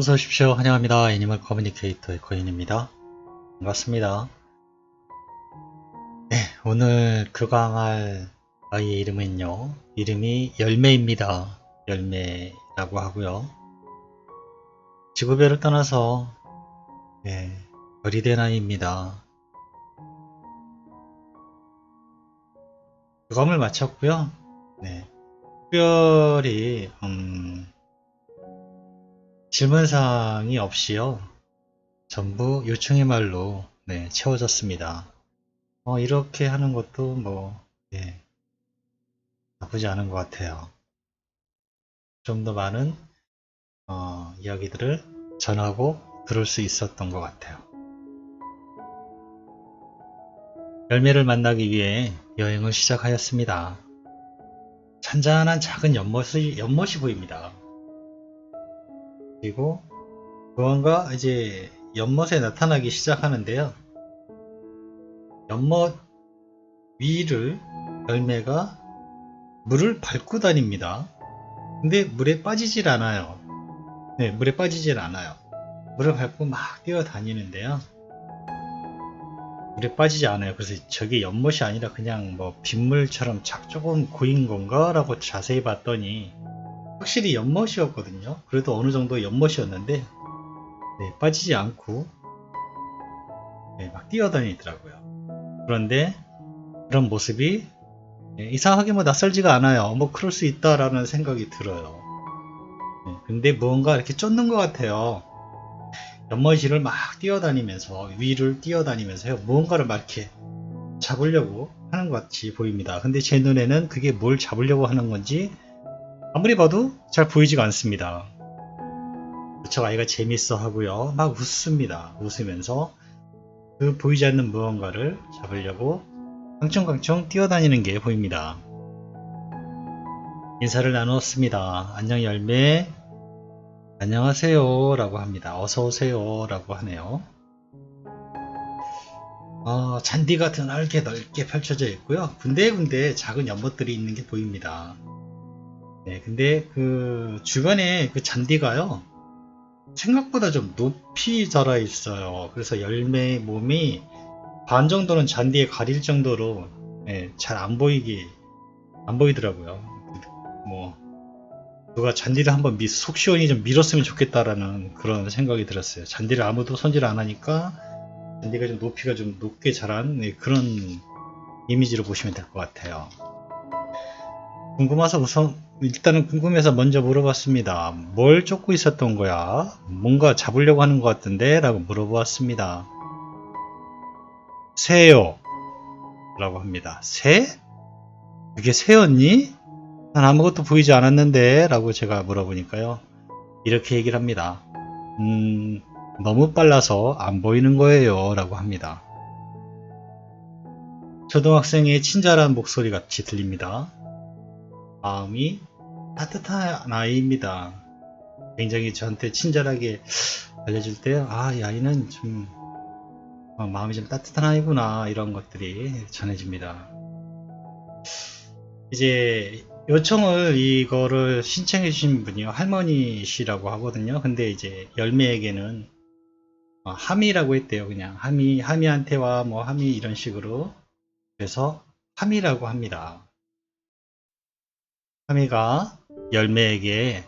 어서 오십시오. 환영합니다. 애니멀 커뮤니케이터의 코인입니다. 반갑습니다. 네, 오늘 교강할 아이의 이름은요. 이름이 열매입니다. 열매라고 하고요. 지구별을 떠나서 네, 별이 된 아이입니다. 교감을 마쳤고요. 네, 특별히 음, 질문사항이 없이요. 전부 요청의 말로 네, 채워졌습니다. 어, 이렇게 하는 것도 뭐 예, 나쁘지 않은 것 같아요. 좀 더 많은 어, 이야기들을 전하고 들을 수 있었던 것 같아요. 열매를 만나기 위해 여행을 시작하였습니다. 잔잔한 작은 연못이, 연못이 보입니다. 그리고 무언가 이제 연못에 나타나기 시작하는데요. 연못 위를 열매가 물을 밟고 다닙니다. 근데 물에 빠지질 않아요. 네, 물에 빠지질 않아요. 물을 밟고 막 뛰어다니는데요. 물에 빠지지 않아요. 그래서 저게 연못이 아니라 그냥 뭐 빗물처럼 착 조금 고인 건가? 라고 자세히 봤더니 확실히 연못이었거든요. 그래도 어느 정도 연못이었는데 네, 빠지지 않고 네, 막 뛰어다니더라고요. 그런데 그런 모습이 네, 이상하게 뭐 낯설지가 않아요. 뭐 그럴 수 있다라는 생각이 들어요. 네, 근데 무언가 이렇게 쫓는 것 같아요. 연못이를 막 뛰어다니면서 위를 뛰어다니면서요. 무언가를 막 이렇게 잡으려고 하는 것 같이 보입니다. 근데 제 눈에는 그게 뭘 잡으려고 하는 건지 아무리 봐도 잘 보이지가 않습니다. 저 아이가 재밌어 하고요. 막 웃습니다. 웃으면서 그 보이지 않는 무언가를 잡으려고 깡총깡총 뛰어다니는 게 보입니다. 인사를 나누었습니다. 안녕 열매. 안녕하세요. 라고 합니다. 어서오세요. 라고 하네요. 어, 잔디가 드넓게 넓게 펼쳐져 있고요. 군데군데 작은 연못들이 있는 게 보입니다. 네, 근데 그 주변에 그 잔디가요. 생각보다 좀 높이 자라 있어요. 그래서 열매의 몸이 반 정도는 잔디에 가릴 정도로 네, 잘안 보이기 안 보이더라고요. 뭐 누가 잔디를 한번 미, 속 시원히 좀 밀었으면 좋겠다라는 그런 생각이 들었어요. 잔디를 아무도 손질 안 하니까 잔디가 좀 높이가 좀 높게 자란 네, 그런 이미지로 보시면 될 것 같아요. 궁금해서 우선 일단은 궁금해서 먼저 물어봤습니다. 뭘 쫓고 있었던 거야? 뭔가 잡으려고 하는 것 같은데? 라고 물어보았습니다. 새요. 라고 합니다. 새? 그게 새였니? 난 아무것도 보이지 않았는데? 라고 제가 물어보니까요. 이렇게 얘기를 합니다. 음, 너무 빨라서 안 보이는 거예요. 라고 합니다. 초등학생의 친절한 목소리 같이 들립니다. 마음이 따뜻한 아이입니다. 굉장히 저한테 친절하게 알려줄 때, 아, 이 아이는 좀, 어, 마음이 좀 따뜻한 아이구나, 이런 것들이 전해집니다. 이제, 요청을, 이거를 신청해 주신 분이요, 할머니시라고 하거든요. 근데 이제, 열매에게는, 어, 하미라고 했대요, 그냥. 하미, 하미한테와 뭐, 하미 이런 식으로. 그래서, 하미라고 합니다. 하미가 열매에게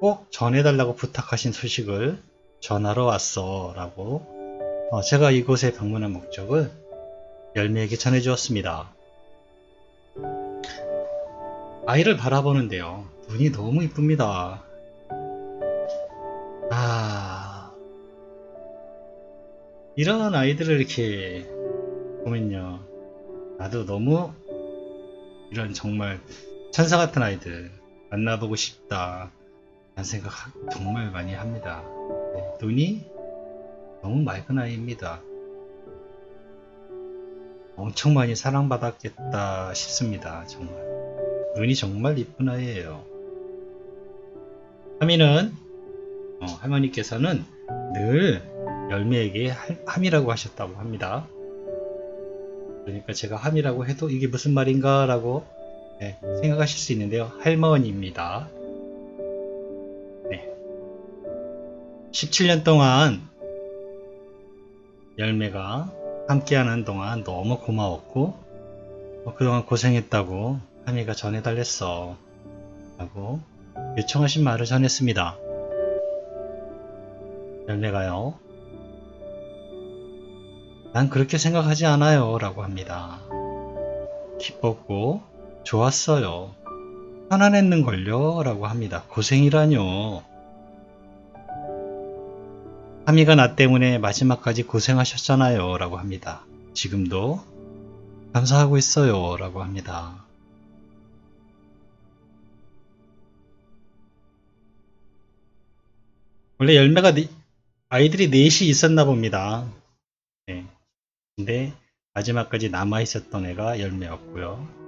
꼭 전해달라고 부탁하신 소식을 전하러 왔어 라고 어, 제가 이곳에 방문한 목적을 열매에게 전해주었습니다. 아이를 바라보는데요. 눈이 너무 이쁩니다. 아, 이런 아이들을 이렇게 보면요. 나도 너무 이런 정말 천사 같은 아이들 만나보고 싶다. 라는 생각 정말 많이 합니다. 네, 눈이 너무 맑은 아이입니다. 엄청 많이 사랑받았겠다 싶습니다. 정말. 눈이 정말 이쁜 아이예요. 하미는, 어, 할머니께서는 늘 열매에게 함이라고 하셨다고 합니다. 그러니까 제가 함이라고 해도 이게 무슨 말인가 라고 네, 생각하실 수 있는데요. 할머니입니다. 네. 17년 동안 열매가 함께하는 동안 너무 고마웠고 어, 그동안 고생했다고 하미가 전해달랬어 라고 요청하신 말을 전했습니다. 열매가요. 난 그렇게 생각하지 않아요 라고 합니다. 기뻤고 좋았어요. 편안했는걸요 라고 합니다. 고생이라뇨. 하미가 나 때문에 마지막까지 고생하셨잖아요 라고 합니다. 지금도 감사하고 있어요 라고 합니다. 원래 열매가 네- 아이들이 넷이 있었나 봅니다. 네. 근데 마지막까지 남아 있었던 애가 열매였고요.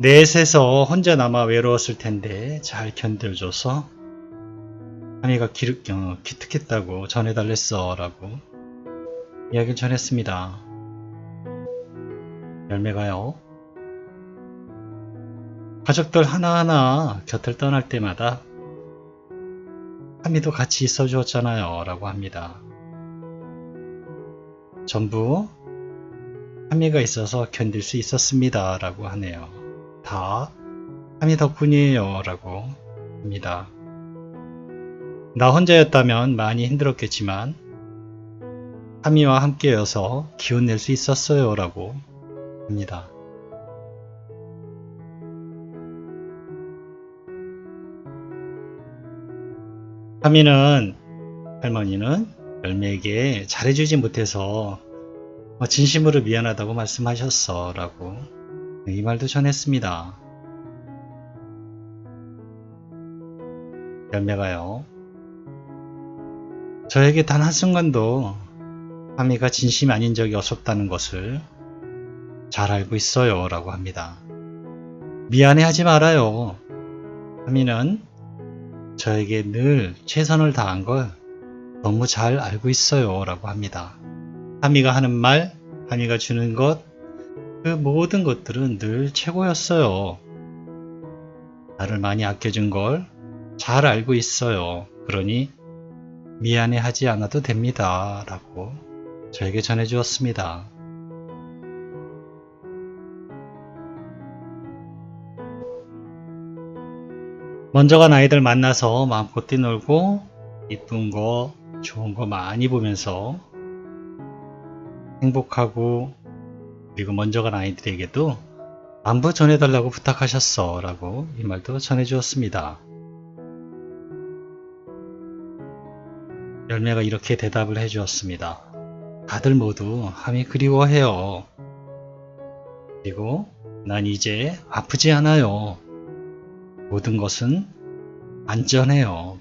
넷에서 혼자 남아 외로웠을 텐데 잘 견뎌줘서 하미가 기, 어, 기특했다고 전해달랬어 라고 이야기를 전했습니다. 열매가요. 가족들 하나하나 곁을 떠날 때마다 하미도 같이 있어 주었잖아요 라고 합니다. 전부 하미가 있어서 견딜 수 있었습니다 라고 하네요. 다 하미 덕분이에요 라고 합니다. 나 혼자였다면 많이 힘들었겠지만 하미와 함께여서 기운 낼 수 있었어요 라고 합니다. 하미는 할머니는 열매에게 잘해주지 못해서 어, 진심으로 미안하다고 말씀하셨어 라고 이 말도 전했습니다. 열매가요. 저에게 단 한순간도 하미가 진심이 아닌 적이 없었다는 것을 잘 알고 있어요 라고 합니다. 미안해 하지 말아요. 하미는 저에게 늘 최선을 다한 걸 너무 잘 알고 있어요 라고 합니다. 하미가 하는 말, 하미가 주는 것, 그 모든 것들은 늘 최고였어요. 나를 많이 아껴준 걸 잘 알고 있어요. 그러니 미안해 하지 않아도 됩니다. 라고 저에게 전해 주었습니다. 먼저 간 아이들 만나서 마음껏 뛰놀고 이쁜 거, 좋은 거 많이 보면서 행복하고 그리고 먼저 간 아이들에게도 안부 전해달라고 부탁하셨어 라고 이 말도 전해주었습니다. 열매가 이렇게 대답을 해주었습니다. 다들 모두 함이 그리워해요. 그리고 난 이제 아프지 않아요. 모든 것은 안전해요.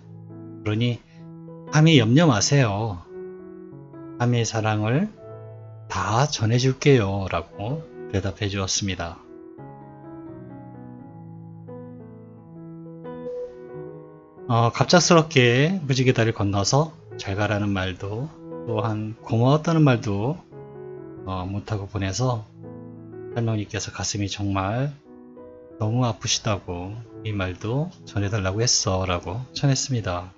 그러니 함이 염려 마세요. 함의 사랑을 다 전해줄게요. 라고 대답해 주었습니다. 어, 갑작스럽게 무지개 다리를 건너서 잘 가라는 말도 또한 고마웠다는 말도 어, 못하고 보내서 할머니께서 가슴이 정말 너무 아프시다고 이 말도 전해달라고 했어 라고 전했습니다.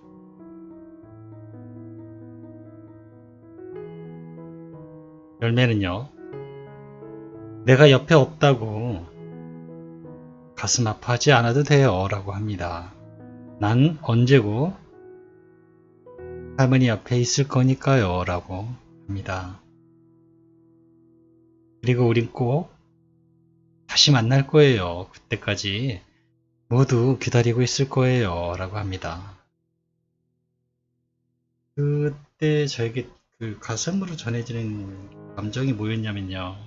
열매는요, 내가 옆에 없다고 가슴 아파하지 않아도 돼요 라고 합니다. 난 언제고 할머니 옆에 있을 거니까요 라고 합니다. 그리고 우린 꼭 다시 만날 거예요. 그때까지 모두 기다리고 있을 거예요. 라고 합니다. 그때 저에게 그 가슴으로 전해지는 감정이 뭐였냐면요.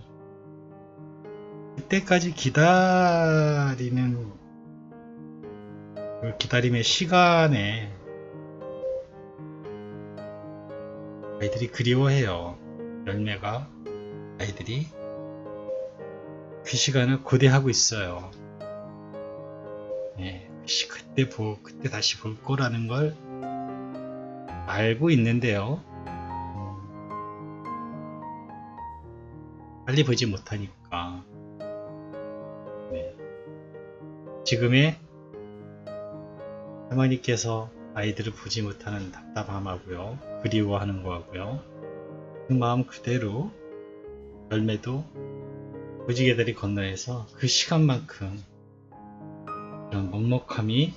그때까지 기다리는 그 기다림의 시간에 아이들이 그리워해요. 열매가 아이들이 그 시간을 고대하고 있어요. 예, 그때 보, 그때 다시 볼 거라는 걸 알고 있는데요. 빨리 보지 못하니까. 네. 지금의 할머니께서 아이들을 보지 못하는 답답함하고요. 그리워하는 거하고요. 그 마음 그대로 열매도 무지개다리 건너에서 그 시간만큼 이런 먹먹함이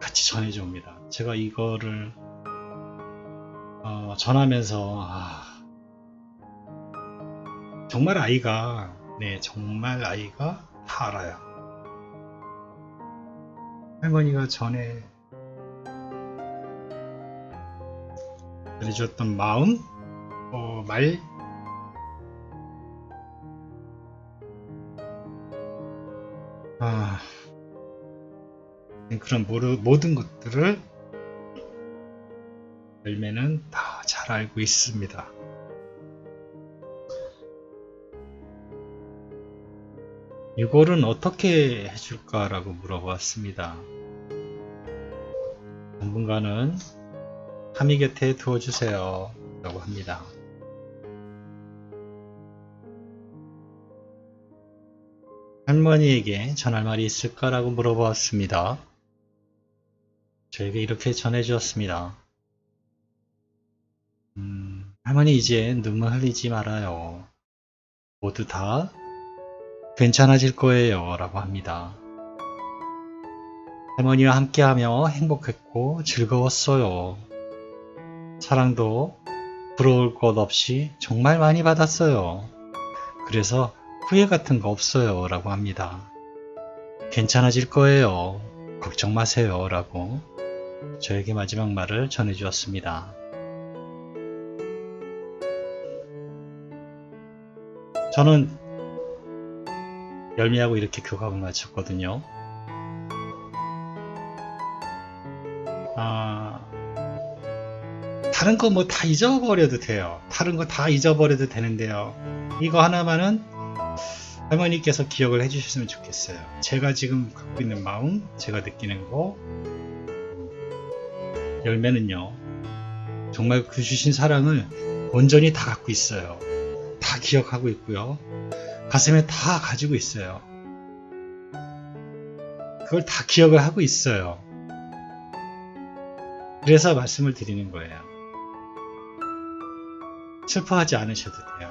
같이 전해져 옵니다. 제가 이거를 어, 전하면서 아, 정말 아이가 네 정말 아이가 다 알아요. 할머니가 전에 전해줬던 마음, 어, 말, 아, 네, 그런 모든 것들을 열매는 다 잘 알고 있습니다. 이거는 어떻게 해줄까라고 물어보았습니다. 당분간은 하미 곁에 두어주세요. 라고 합니다. 할머니에게 전할 말이 있을까라고 물어보았습니다. 저에게 이렇게 전해주었습니다. 음, 할머니 이제 눈물 흘리지 말아요. 모두 다 괜찮아질 거예요. 라고 합니다. 할머니와 함께하며 행복했고 즐거웠어요. 사랑도 부러울 것 없이 정말 많이 받았어요. 그래서 후회 같은 거 없어요. 라고 합니다. 괜찮아질 거예요. 걱정 마세요. 라고 저에게 마지막 말을 전해 주었습니다. 저는 열매하고 이렇게 교감을 마쳤거든요. 아, 다른 거 뭐 다 잊어버려도 돼요. 다른 거 다 잊어버려도 되는데요. 이거 하나만은 할머니께서 기억을 해주셨으면 좋겠어요. 제가 지금 갖고 있는 마음, 제가 느끼는 거, 열매는요. 정말 그 주신 사랑을 온전히 다 갖고 있어요. 다 기억하고 있고요. 가슴에 다 가지고 있어요. 그걸 다 기억을 하고 있어요. 그래서 말씀을 드리는 거예요. 슬퍼하지 않으셔도 돼요.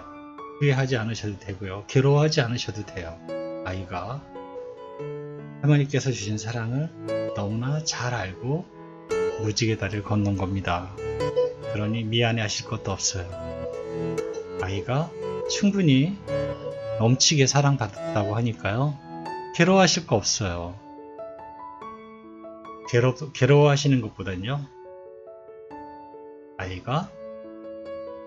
후회하지 않으셔도 되고요. 괴로워하지 않으셔도 돼요. 아이가 할머니께서 주신 사랑을 너무나 잘 알고 무지개 다리를 건넌 겁니다. 그러니 미안해 하실 것도 없어요. 아이가 충분히 넘치게 사랑받았다고 하니까요. 괴로워하실 거 없어요. 괴로, 괴로워하시는 것보단요. 아이가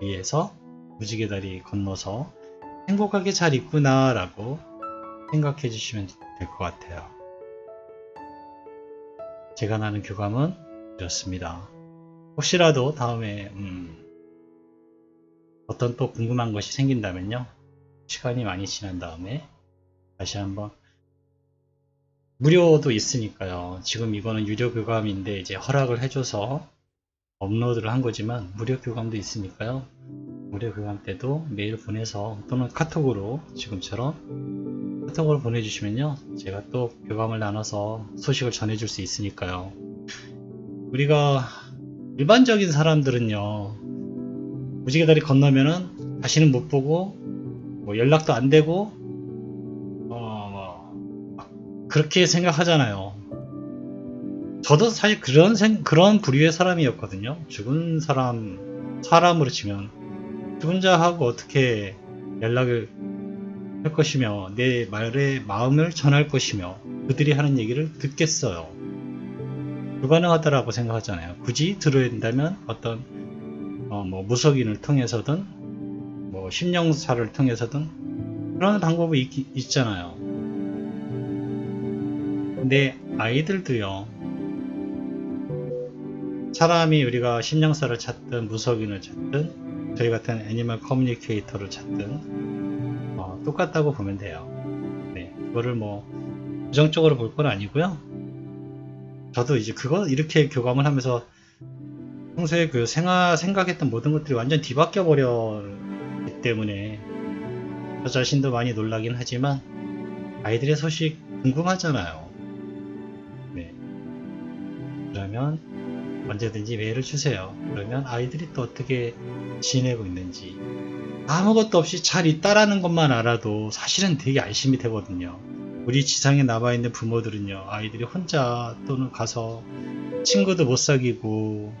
위에서 무지개 다리 건너서 행복하게 잘 있구나 라고 생각해 주시면 될 것 같아요. 제가 나는 교감은 이렇습니다. 혹시라도 다음에 음, 어떤 또 궁금한 것이 생긴다면요. 시간이 많이 지난 다음에 다시 한번 무료도 있으니까요. 지금 이거는 유료 교감인데 이제 허락을 해줘서 업로드를 한 거지만 무료 교감도 있으니까요. 무료 교감 때도 메일 보내서 또는 카톡으로 지금처럼 카톡으로 보내주시면요. 제가 또 교감을 나눠서 소식을 전해줄 수 있으니까요. 우리가 일반적인 사람들은요. 무지개 다리 건너면은 다시는 못 보고 뭐 연락도 안 되고 어, 뭐 그렇게 생각하잖아요. 저도 사실 그런 생, 그런 부류의 사람이었거든요. 죽은 사람 사람으로 치면 죽은 자하고 어떻게 연락을 할 것이며 내 말에 마음을 전할 것이며 그들이 하는 얘기를 듣겠어요. 불가능하다라고 생각하잖아요. 굳이 들어야 된다면 어떤 어, 뭐 무속인을 통해서든 뭐 심령사를 통해서든 그런 방법이 있, 있잖아요. 근데 아이들도요. 사람이 우리가 심령사를 찾든 무속인을 찾든 저희 같은 애니멀 커뮤니케이터를 찾든 어, 똑같다고 보면 돼요. 네, 그거를 뭐 부정적으로 볼 건 아니고요. 저도 이제 그거 이렇게 교감을 하면서 평소에 그 생각, 생각했던 모든 것들이 완전 뒤바뀌어 버렸기 때문에 저 자신도 많이 놀라긴 하지만 아이들의 소식 궁금하잖아요. 네. 그러면 언제든지 메일을 주세요. 그러면 아이들이 또 어떻게 지내고 있는지 아무것도 없이 잘 있다라는 것만 알아도 사실은 되게 안심이 되거든요. 우리 지상에 남아 있는 부모들은요, 아이들이 혼자 또는 가서 친구도 못 사귀고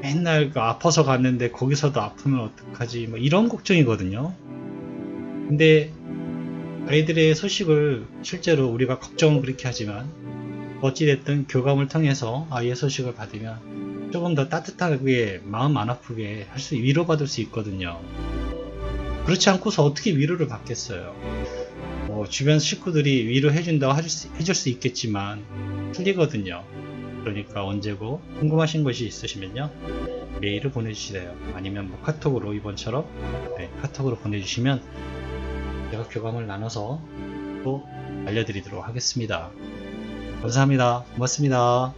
맨날 그 아파서 갔는데 거기서도 아프면 어떡하지? 뭐 이런 걱정이거든요. 근데 아이들의 소식을 실제로 우리가 걱정은 그렇게 하지만 어찌됐든 교감을 통해서 아이의 소식을 받으면 조금 더 따뜻하게 마음 안 아프게 할 수 위로받을 수 있거든요. 그렇지 않고서 어떻게 위로를 받겠어요? 뭐 주변 식구들이 위로해준다고 해줄 수, 있겠지만 틀리거든요. 그러니까 언제고 궁금하신 것이 있으시면요 메일을 보내주시래요. 아니면 뭐 카톡으로 이번처럼 네, 카톡으로 보내주시면 제가 교감을 나눠서 또 알려드리도록 하겠습니다. 감사합니다. 고맙습니다.